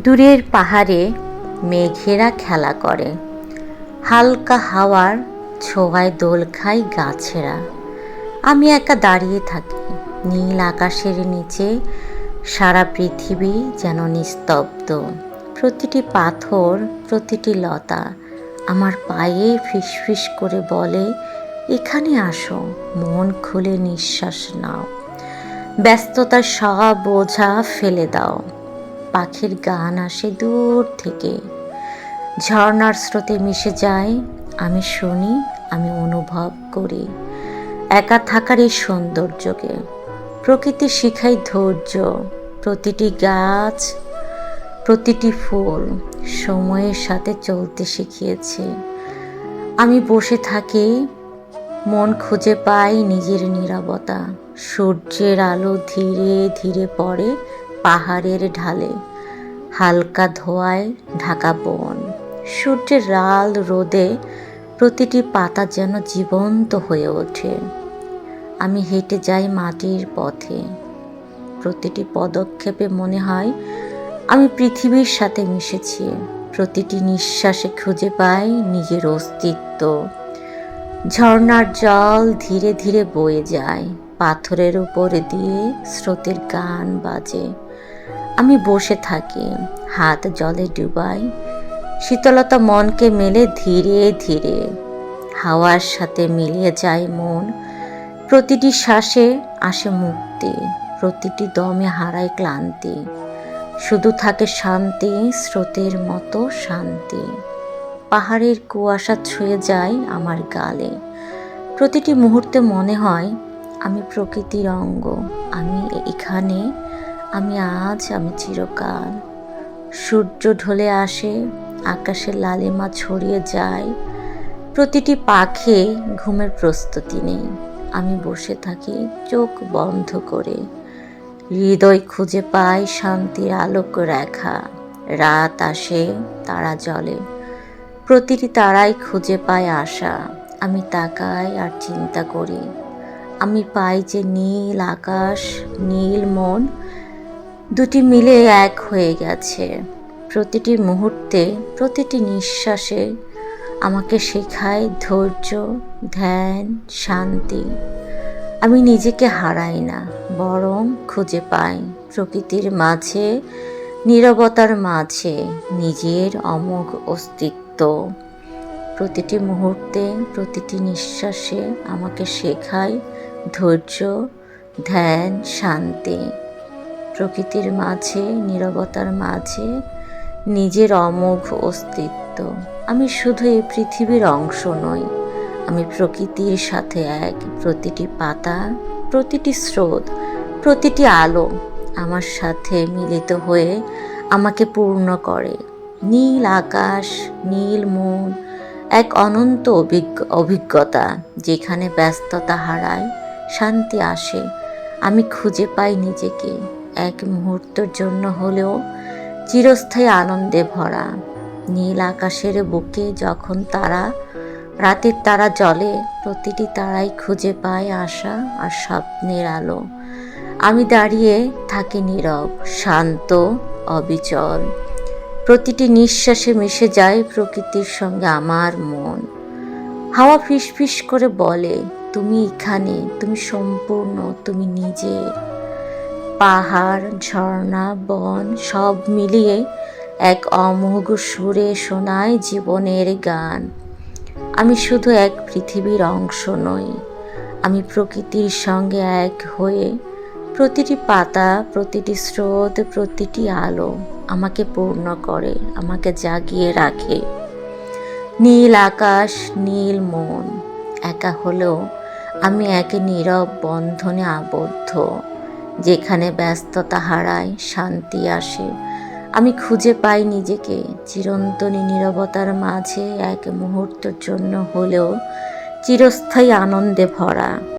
দূরের পাহাড়ে মেঘেরা খেলা করে। হালকা হাওয়ার ছোঁয়ায় দোল খায় গাছেরা। আমি একা দাঁড়িয়ে থাকি। নীল আকাশের নিচে সারা পৃথিবী যেন নিস্তব্ধ। প্রতিটি পাথর, প্রতিটি লতা আমার পায়ে ফিসফিস করে বলে, এখানে আসো, মন খুলে নিঃশ্বাস নাও। ব্যস্ততার সব বোঝা ফেলে দাও। পাখির গান আসে দূর থেকে। ঝর্ণার স্রোতে মিশে যায়, আমি শুনি, আমি অনুভব করি। একা থাকার এই সৌন্দর্যকে। প্রকৃতি শিখাই ধৈর্য। প্রতিটি গাছ, প্রতিটি ফুল সময়ের সাথে চলতে শিখিয়েছে। আমি বসে থাকি, মন খুঁজে পাই নিজের নীরবতা। সূর্যের আলো ধীরে ধীরে পড়ে পাহাড়ের ঢালে, হালকা ধোয়ায় ঢাকা বন। সূর্যের লাল রোদে প্রতিটি পাতা যেন জীবন্ত হয়ে ওঠে। আমি হেঁটে যাই মাটির পথে। প্রতিটি পদক্ষেপে মনে হয় আমি পৃথিবীর সাথে মিশেছি। প্রতিটি নিঃশ্বাসে খুঁজে পাই নিজের অস্তিত্ব। ঝর্ণার জল ধীরে ধীরে বয়ে যায়। পাথরের উপরে দিয়ে স্রোতের গান বাজে। আমি বসে থাকি, হাত জলে ডুবাই। শীতলতা মনকে মেলে ধীরে ধীরে। হাওয়ার সাথে মিলিয়ে যায় মন। প্রতিটি শ্বাসে আসে মুক্তি, প্রতিটি দমে হারায় ক্লান্তি। শুধু থাকে শান্তি, স্রোতের মতো শান্তি। পাহাড়ের কুয়াশা ছুঁয়ে যায় আমার গালে। প্রতিটি মুহূর্তে মনে হয় আমি প্রকৃতির অঙ্গ। আমি এখানে, আমি আজ, আমি চিরকাল। সূর্য ঢলে আসে আকাশের লালিমা ছড়িয়ে যায়। প্রতিটি পাখে ঘুমের প্রস্তুতি নেই। আমি বসে থাকি চোখ বন্ধ করে। হৃদয় খুঁজে পাই শান্তির আলোক রেখা। রাত আসে, তারা জলে প্রতিটি তারাই খুঁজে পায় আশা। আমি তাকাই আর চিন্তা করি। আমি পাই যে নীল আকাশ, নীল মন দুটি মিলে এক হয়ে গেছে। প্রতিটি মুহূর্তে, প্রতিটি নিঃশ্বাসে আমাকে শেখায় ধৈর্য, ধ্যান, শান্তি। আমি নিজেকে হারাই না, বরং খুঁজে পাই প্রকৃতির মাঝে, নীরবতার মাঝে নিজের অমোঘ অস্তিত্ব। প্রতিটি মুহূর্তে, প্রতিটি নিঃশ্বাসে আমাকে শেখায় ধৈর্য, ধ্যান, শান্তি। প্রকৃতির মাঝে, নীরবতার মাঝে নিজের অমোঘ অস্তিত্ব। আমি শুধু এই পৃথিবীর অংশ নই। আমি প্রকৃতির সাথে এক। প্রতিটি পাতা, প্রতিটি স্রোত, প্রতিটি আলো আমার সাথে মিলিত হয়ে আমাকে পূর্ণ করে। নীল আকাশ, নীল মন এক অনন্ত অভিজ্ঞ, অভিজ্ঞতা যেখানে ব্যস্ততা হারায়, শান্তি আসে। আমি খুঁজে পাই নিজেকে। এক মুহূর্তের জন্য হলেও চিরস্থায়ী আনন্দে ভরা। নীল আকাশের বুকে যখন তারা, রাতের তারা জলে প্রতিটি তারাই খুঁজে পায় আশা আর স্বপ্নের আলো। আমি দাঁড়িয়ে থাকি নীরব, শান্ত, অবিচল। প্রতিটি নিঃশ্বাসে মিশে যায় প্রকৃতির সঙ্গে আমার মন। হাওয়া ফিসফিস করে বলে, তুমি এখানে, তুমি সম্পূর্ণ, তুমি নিজে। পাহাড়, ঝর্ণা, বন, সব মিলিয়ে এক অমোঘ সুরে শোনায় জীবনের গান। আমি শুধু এক পৃথিবীর অংশ নই, আমি প্রকৃতির সঙ্গে এক হয়ে প্রতিটি পাতা, প্রতিটি স্রোত, প্রতিটি আলো আমাকে পূর্ণ করে, আমাকে জাগিয়ে রাখে। নীল আকাশ, নীল মন, একা হলেও আমি একে নীরব বন্ধনে আবদ্ধ, যেখানে ব্যস্ততা হারায়, শান্তি আসে। আমি খুঁজে পাই নিজেকে, চিরন্তনী নীরবতার মাঝে এক মুহূর্তের জন্য হলেও চিরস্থায়ী আনন্দে ভরা।